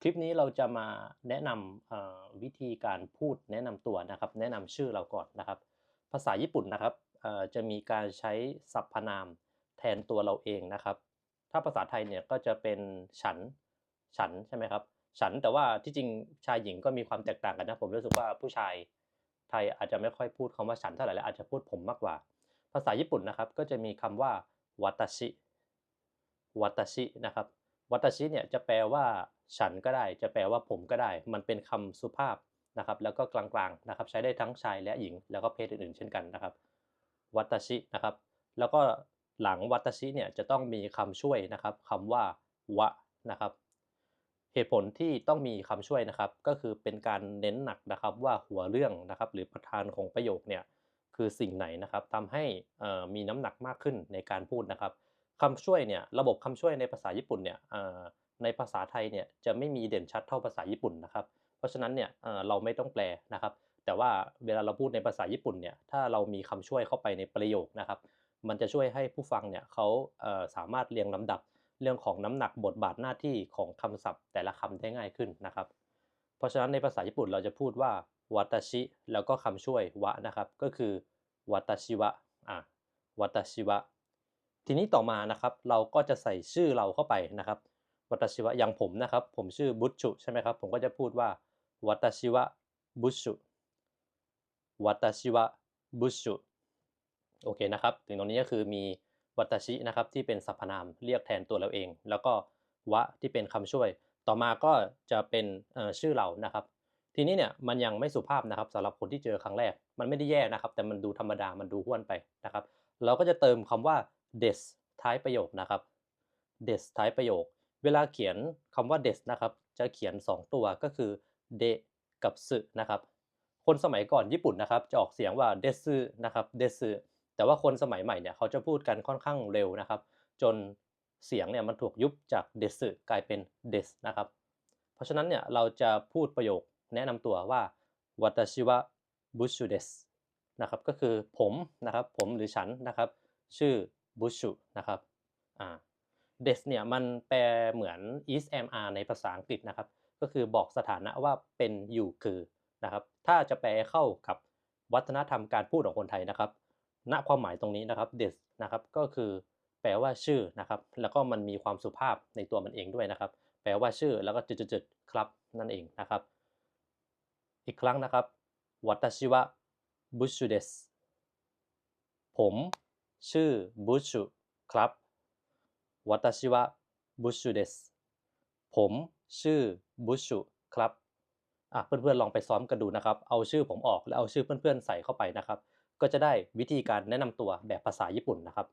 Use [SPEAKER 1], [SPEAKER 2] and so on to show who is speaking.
[SPEAKER 1] คลิปนี้เราจะมาแนะนำวิธีการพูดแนะนำตัวนะครับ แนะนำชื่อเราก่อนนะครับ ภาษาญี่ปุ่นนะครับจะมีการใช้สรรพนามแทนตัวเราเองนะครับ ถ้าภาษาไทยเนี่ยก็จะเป็นฉันฉันใช่ไหมครับ ฉันแต่ว่าที่จริงชายหญิงก็มีความแตกต่างกันนะผมรู้สึกว่าผู้ชายไทยอาจจะไม่ค่อยพูดคำว่าฉันเท่าไหร่และอาจจะพูดผมมากกว่า ภาษาญี่ปุ่นนะครับก็จะมีคำว่าวัตชิวัตชินะครับ วัตชิเนี่ยจะแปลว่าฉันก็ได้ จะแปลว่าผมก็ได้ มันเป็นคำสุภาพนะครับ แล้วก็กลางๆนะครับ ใช้ได้ทั้งชายและหญิง แล้วก็เพศอื่นๆ เช่นกันนะครับ วัตชินะครับ แล้วก็หลังวัตชิเนี่ยจะต้องมีคำช่วยนะครับคำว่าวะนะครับ เหตุผลที่ต้องมีคำช่วยนะครับ ก็คือเป็นการเน้นหนักนะครับว่าหัวเรื่องนะครับ หรือประธานของประโยคเนี่ยคือสิ่งไหนนะครับทำให้มีน้ำหนักมากขึ้นในการพูดนะครับ คำช่วยเนี่ยระบบคำช่วยในภาษาญี่ปุ่นเนี่ยในภาษาไทยเนี่ยจะไม่มีเด่นชัดเท่าภาษาญี่ปุ่นนะครับ เพราะฉะนั้นเนี่ยเราไม่ต้องแปลนะครับ แต่ว่าเวลาเราพูดในภาษาญี่ปุ่นเนี่ยถ้าเรามีคำช่วยเข้าไปในประโยคนะครับ มันจะช่วยให้ผู้ฟังเนี่ยเขาสามารถเรียงลำดับเรื่องของน้ำหนักบทบาทหน้าที่ของคำศัพท์ แต่ละคำได้ง่ายขึ้นนะครับ เพราะฉะนั้นในภาษาญี่ปุ่นเราจะพูดว่าวัตชิแล้วก็คำช่วยวะนะครับ ก็คือวัตชิวะอะวัตชิวะ ทีนี้ต่อมานะครับเราก็จะใส่ชื่อเราเข้าไปนะครับวัตชิวะอย่างผมนะครับ ผมชื่อบุชชุใช่ไหมครับ ผมก็จะพูดว่าวัตชิวะบุชชุวัตชิวะบุชชุโอเคนะครับ ถึงตรงนี้ก็คือมีวัตชินะครับที่เป็นสรรพนามเรียกแทนตัวเราเอง แล้วก็วะที่เป็นคำช่วย ต่อมาก็จะเป็นชื่อเรานะครับ ทีนี้เนี่ยมันยังไม่สุภาพนะครับสำหรับคนที่เจอครั้งแรก มันไม่ได้แย่นะครับ แต่มันดูธรรมดามันดูห้วนไปนะครับ เราก็จะเติมคำว่า des ท้ายประโยคนะครับ des ท้ายประโยค เวลาเขียนคำว่า des นะครับ จะเขียน 2 ตัวก็คือ de กับสึนะครับ คนสมัยก่อนญี่ปุ่นนะครับ จะออกเสียงว่า desu นะครับ desu แต่ว่าคนสมัยใหม่เนี่ยเขาจะพูดกันค่อนข้างเร็วนะครับ จนเสียงเนี่ยมันถูกยุบจาก desu กลายเป็น des นะครับ เพราะฉะนั้นเนี่ยเราจะพูดประโยคแนะนำตัวว่าวัตชิวะบุชุเดสนะครับก็คือผมนะครับผมหรือฉันนะครับ ชื่อ บุชุนะครับอ่าเดสเนี่ยมันแปลเหมือน is am are ในภาษาอังกฤษนะครับ ก็คือบอกสถานะว่าเป็นอยู่คือนะครับ ถ้าจะแปลเข้ากับวัฒนธรรมการพูดของคนไทยนะครับ ณความหมายตรงนี้นะครับ des นะครับก็คือแปลว่าชื่อนะครับ แล้วก็มันมีความสุภาพในตัวมันเองด้วยนะครับ แปลว่าชื่อแล้วก็จุดๆๆครับนั่นเองนะครับ อีกครั้งนะครับวัตชิวะบุชุเดสผม ชื่อบุชุครับวัตชิวะบุชุเดสผมชื่อบุชุครับอะเพื่อนๆลองไปซ้อมกันดูนะครับ เอาชื่อผมออกแล้วเอาชื่อเพื่อนๆใส่เข้าไปนะครับ ก็จะได้วิธีการแนะนำตัวแบบภาษาญี่ปุ่นนะครับ